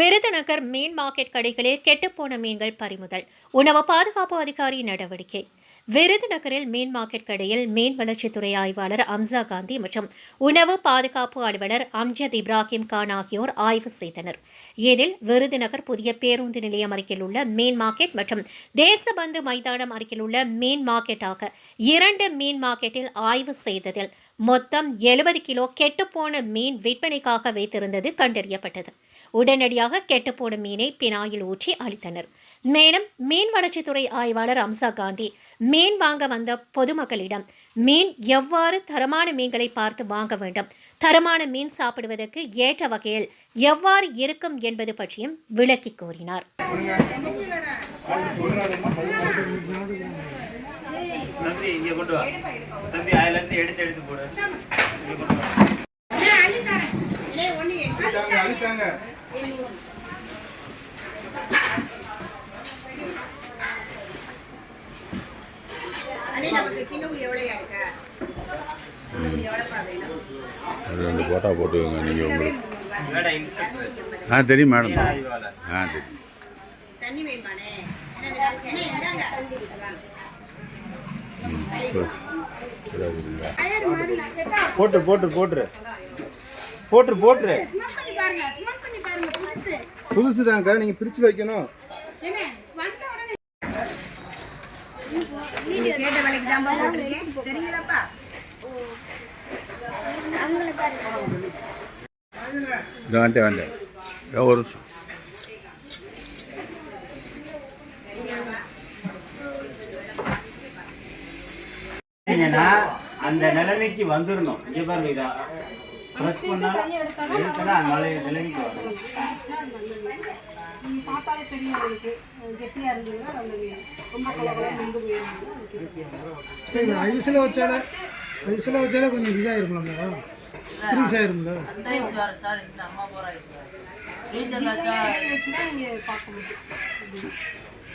விருதுநகர் மீன் market கடைகளில் கெட்டுப்போன மீன்கள் பறிமுதல் உணவு பாதுகாப்பு அதிகாரி நடவடிக்கை. விருதுநகரில் மீன் மார்க்கெட் கடையில் மீன் வளர்ச்சித்துறை ஆய்வாளர் அம்சா காந்தி மற்றும் உணவு பாதுகாப்பு அலுவலர் அம்ஜத் இப்ராஹிம் கான் ஆகியோர் ஆய்வு செய்தனர். இதில் விருதுநகர் புதிய பேருந்து நிலையம் அருகில் உள்ள மீன் மார்க்கெட் மற்றும் தேசபந்து மைதானம் அருகில் உள்ள மீன் மார்க்கெட் ஆக இரண்டு மீன் மார்க்கெட்டில் ஆய்வு செய்ததில் மொத்தம் எழுபது கிலோ கெட்டுப்போன மீன் விற்பனைக்காக வைத்திருந்தது கண்டறியப்பட்டது. உடனடியாக கெட்டுப்போன மீனை பினாயில் ஊற்றி அளித்தனர் மேலும் மீன் வளர்ச்சித்துறை ஆய்வாளர் அம்சா காந்தி மீன் வாங்க வந்த பொதுமக்களிடம் மீன் எவ்வாறு தரமான மீன்களை பார்த்து வாங்க வேண்டும் தரமான மீன் சாப்பிடுவதற்கு ஏற்ற வகையில் எவ்வாறு இருக்கும் என்பது பற்றியும் விளக்கி கூறினார். நன்றி இங்கே கொண்டு வா. தம்பி அதுல இருந்து எடுத்து எடுத்து போடு. அழுத்தாங்க ரெண்டு ஃபோட்டோ போட்டுக்கோங்க நீங்கள் உங்களுக்கு. மேடம் இன்ஸ்பெக்டர் ஆ தெரியும் மேடம் ஆ தெரியும். போட்டு போட்டு போட்டுரு. போட்டுரு போட்டுரு. புதுசு தாங்க நீங்க பிரிச்சு வைக்கணும். கேட்ட வேலைக்கு தான் போட்டிருக்கேன் சரிங்களாப்பா? வந்துட்டேன் இதோ ஒரு நிமிஷம். நீங்கன்னா அந்த நிலைமைக்கு வந்துடணும் இங்க பாருங்க இதா ப்ரெஸ் பண்ணா எடுத்தா அந்த நிலை நிலைமைக்கு வரணும் பார்த்தாலே தெரியும் உங்களுக்கு கெட்டியாக இருந்ததுன்னா நல்ல மீன் ரொம்ப கலகலாம் ஐஸ்ல வச்சாலே ஐஸ்ல வச்சாலே கொஞ்சம் இதாயிருக்கும்ல. ஃப்ரீஸ் ஆயிரும்ல.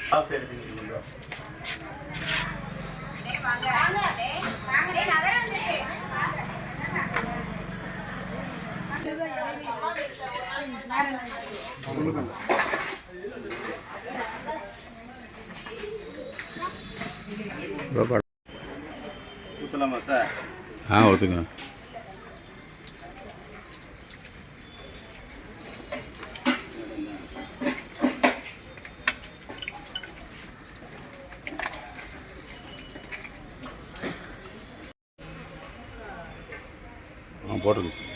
பாக்ஸ் எடுத்து நீங்க சார் ஆ ஒத்துங்க போட்டுருக்கு சார்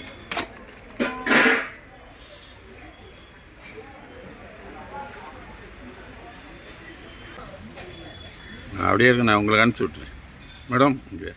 அப்படியே இருக்கு நான் உங்களுக்கு அனுப்பிச்சி விட்றேன் மேடம் இங்கே.